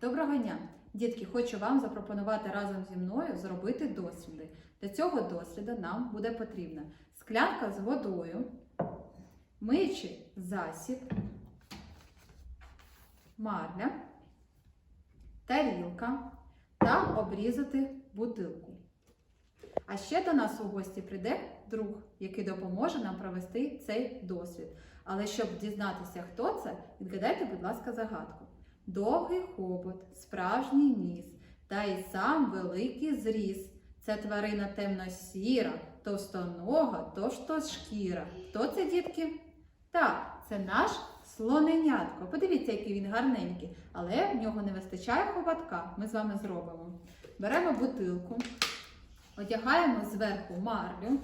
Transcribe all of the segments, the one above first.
Доброго дня! Дітки, хочу вам запропонувати разом зі мною зробити досліди. Для цього досліду нам буде потрібна склянка з водою, миючий засіб, марля, тарілка та обрізати бутилку. А ще до нас у гості прийде друг, який допоможе нам провести цей дослід. Але щоб дізнатися, хто це, відгадайте, будь ласка, загадку. Довгий хобот, справжній ніс, та й сам великий зріс. Це тварина темно-сіра, товстонога, товсто шкіра. Хто це, дітки? Так, це наш слоненятко. Подивіться, який він гарненький, але в нього не вистачає хоботка. Ми з вами зробимо. Беремо бутилку, одягаємо зверху марлю.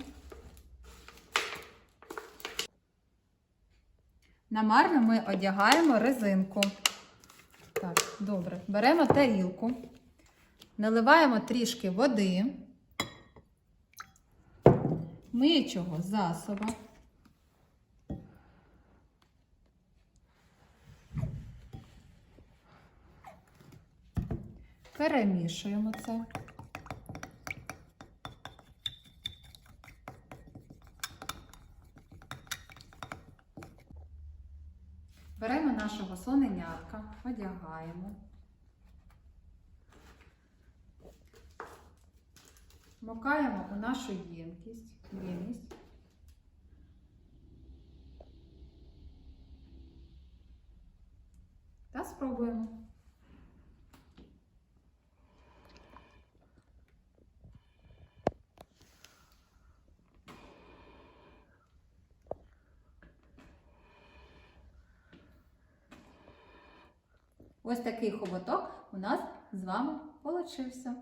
На марлю ми одягаємо резинку. Так, добре. Беремо тарілку, наливаємо трішки води, миючого засоба. Перемішуємо це. Беремо нашого слоненятка, одягаємо. Макаємо у нашу ємкість, ємність. Та спробуємо. Ось такий хоботок у нас з вами получився.